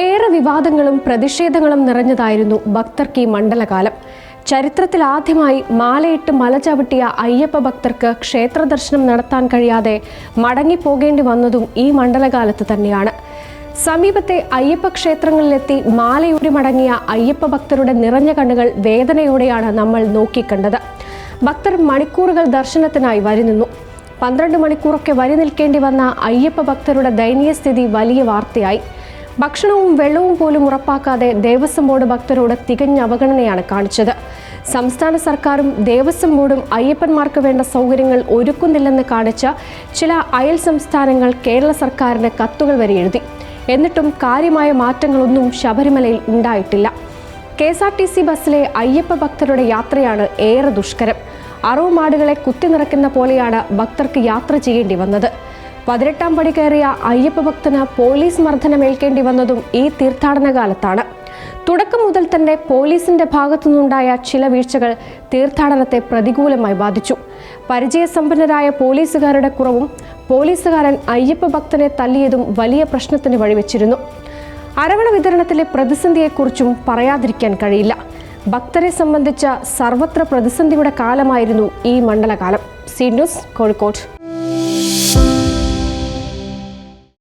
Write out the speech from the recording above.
ഏറെ വിവാദങ്ങളും പ്രതിഷേധങ്ങളും നിറഞ്ഞതായിരുന്നു ഭക്തർക്ക് ഈ മണ്ഡലകാലം. ചരിത്രത്തിൽ ആദ്യമായി മാലയിട്ട് മല ചവിട്ടിയ അയ്യപ്പ ഭക്തർക്ക് ക്ഷേത്ര ദർശനം നടത്താൻ കഴിയാതെ മടങ്ങിപ്പോകേണ്ടി വന്നതും ഈ മണ്ഡലകാലത്ത് തന്നെയാണ്. സമീപത്തെ അയ്യപ്പ ക്ഷേത്രങ്ങളിലെത്തി മാലയൂരി മടങ്ങിയ അയ്യപ്പ ഭക്തരുടെ നിറഞ്ഞ കണ്ണുകൾ വേദനയോടെയാണ് നമ്മൾ നോക്കിക്കണ്ടത്. ഭക്തർ മണിക്കൂറുകൾ ദർശനത്തിനായി വരി നിന്നു. പന്ത്രണ്ട് മണിക്കൂറൊക്കെ വരി നിൽക്കേണ്ടി വന്ന അയ്യപ്പ ഭക്തരുടെ ദയനീയ സ്ഥിതി വലിയ വാർത്തയായി. ഭക്ഷണവും വെള്ളവും പോലും ഉറപ്പാക്കാതെ ദേവസ്വം ബോർഡ് ഭക്തരോട് തികഞ്ഞ അവഗണനയാണ് കാണിച്ചത്. സംസ്ഥാന സർക്കാരും ദേവസ്വം ബോർഡും അയ്യപ്പന്മാർക്ക് വേണ്ട സൗകര്യങ്ങൾ ഒരുക്കുന്നില്ലെന്ന് കാണിച്ച ചില അയൽ സംസ്ഥാനങ്ങൾ കേരള സർക്കാരിന് കത്തുകൾ വരെ എഴുതി. എന്നിട്ടും കാര്യമായ മാറ്റങ്ങളൊന്നും ശബരിമലയിൽ ഉണ്ടായിട്ടില്ല. K S R T C ബസ്സിലെ അയ്യപ്പ ഭക്തരുടെ യാത്രയാണ് ഏറെ ദുഷ്കരം. അറവുമാടുകളെ കുത്തിനിറക്കുന്ന പോലെയാണ് ഭക്തർക്ക് യാത്ര ചെയ്യേണ്ടി വന്നത്. പതിനെട്ടാം പടി കയറിയ അയ്യപ്പ ഭക്തന് പോലീസ് മർദ്ദനമേൽക്കേണ്ടി വന്നതും ഈ തീർത്ഥാടന കാലത്താണ്. തുടക്കം മുതൽ തന്നെ പോലീസിന്റെ ഭാഗത്തുനിന്നുണ്ടായ ചില വീഴ്ചകൾ തീർത്ഥാടനത്തെ പ്രതികൂലമായി ബാധിച്ചു. പരിചയസമ്പന്നരായ പോലീസുകാരുടെ കുറവും പോലീസുകാരൻ അയ്യപ്പ ഭക്തനെ തല്ലിയതും വലിയ പ്രശ്നത്തിന് വഴിവെച്ചിരുന്നു. അരവണ വിതരണത്തിലെ പ്രതിസന്ധിയെക്കുറിച്ചും പറയാതിരിക്കാൻ കഴിയില്ല. ഭക്തരെ സംബന്ധിച്ച സർവത്ര പ്രതിസന്ധിയുടെ കാലമായിരുന്നു ഈ മണ്ഡലകാലം. C news Kozhikode.